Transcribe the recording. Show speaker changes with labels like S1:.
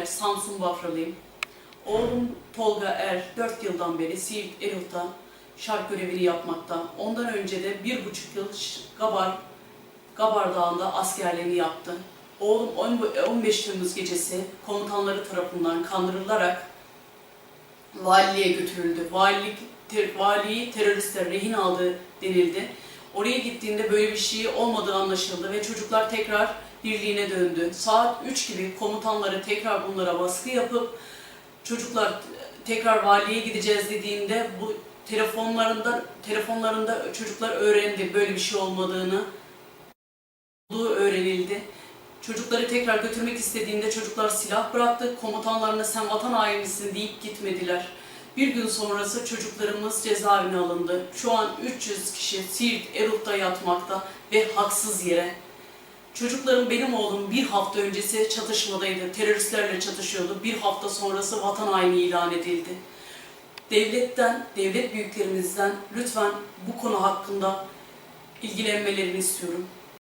S1: Er, Samsun Bafralıyım. Oğlum Tolga Er 4 yıldan beri Siirt Erut'ta şark görevini yapmakta. Ondan önce de bir buçuk yıl Gabar, Gabar Dağı'nda askerliğini yaptı. Oğlum on- 15 Temmuz gecesi komutanları tarafından kandırılarak valiliğe götürüldü. Valilik, ter, valiyi teröristler rehin aldığı denildi. Oraya gittiğinde böyle bir şey olmadığı anlaşıldı ve çocuklar tekrar birliğine döndü. Saat 3 gibi komutanları tekrar bunlara baskı yapıp çocuklar tekrar valiye gideceğiz dediğinde bu telefonlarında telefonlarında çocuklar öğrendi böyle bir şey olmadığını olduğu öğrenildi. Çocukları tekrar götürmek istediğinde çocuklar silah bıraktı. Komutanlarına sen vatan hainisin deyip gitmediler. Bir gün sonrası çocuklarımız cezaevine alındı. Şu an 300 kişi Siirt Erut'ta yatmakta ve haksız yere. Çocuklarım benim oğlum bir hafta öncesi çatışmadaydı. Teröristlerle çatışıyordu. Bir hafta sonrası vatan haini ilan edildi. Devletten, devlet büyüklerimizden lütfen bu konu hakkında ilgilenmelerini istiyorum.